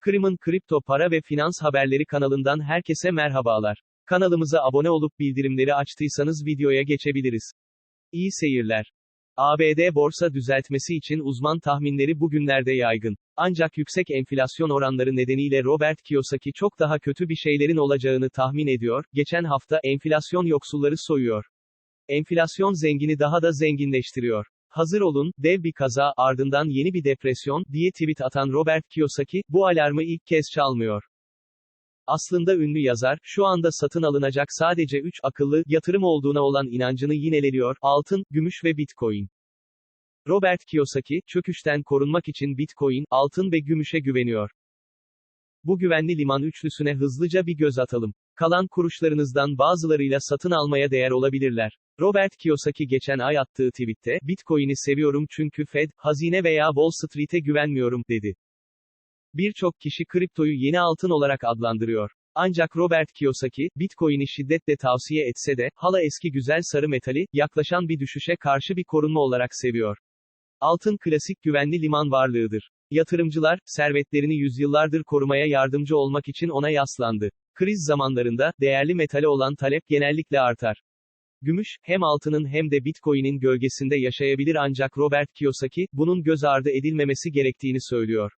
Kırım'ın kripto para ve finans haberleri kanalından herkese merhabalar. Kanalımıza abone olup bildirimleri açtıysanız videoya geçebiliriz. İyi seyirler. ABD borsa düzeltmesi için uzman tahminleri bugünlerde yaygın. Ancak yüksek enflasyon oranları nedeniyle Robert Kiyosaki çok daha kötü bir şeylerin olacağını tahmin ediyor. Geçen hafta enflasyon yoksulları soyuyor. Enflasyon zengini daha da zenginleştiriyor. Hazır olun, dev bir kaza, ardından yeni bir depresyon, diye tweet atan Robert Kiyosaki, bu alarmı ilk kez çalmıyor. Aslında ünlü yazar, şu anda satın alınacak sadece 3 akıllı, yatırım olduğuna olan inancını yineleniyor, altın, gümüş ve bitcoin. Robert Kiyosaki, çöküşten korunmak için bitcoin, altın ve gümüşe güveniyor. Bu güvenli liman üçlüsüne hızlıca bir göz atalım. Kalan kuruşlarınızdan bazılarıyla satın almaya değer olabilirler. Robert Kiyosaki geçen ay attığı tweette, Bitcoin'i seviyorum çünkü Fed, hazine veya Wall Street'e güvenmiyorum, dedi. Birçok kişi kriptoyu yeni altın olarak adlandırıyor. Ancak Robert Kiyosaki, Bitcoin'i şiddetle tavsiye etse de, hala eski güzel sarı metali, yaklaşan bir düşüşe karşı bir korunma olarak seviyor. Altın klasik güvenli liman varlığıdır. Yatırımcılar, servetlerini yüzyıllardır korumaya yardımcı olmak için ona yaslandı. Kriz zamanlarında, değerli metale olan talep genellikle artar. Gümüş, hem altının hem de Bitcoin'in gölgesinde yaşayabilir ancak Robert Kiyosaki, bunun göz ardı edilmemesi gerektiğini söylüyor.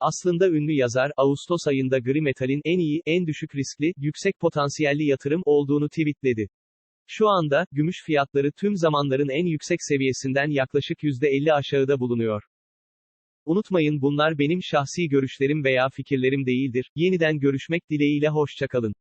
Aslında ünlü yazar, Ağustos ayında gri metalin en iyi, en düşük riskli, yüksek potansiyelli yatırım olduğunu tweetledi. Şu anda, gümüş fiyatları tüm zamanların en yüksek seviyesinden yaklaşık %50 aşağıda bulunuyor. Unutmayın bunlar benim şahsi görüşlerim veya fikirlerim değildir. Yeniden görüşmek dileğiyle hoşçakalın.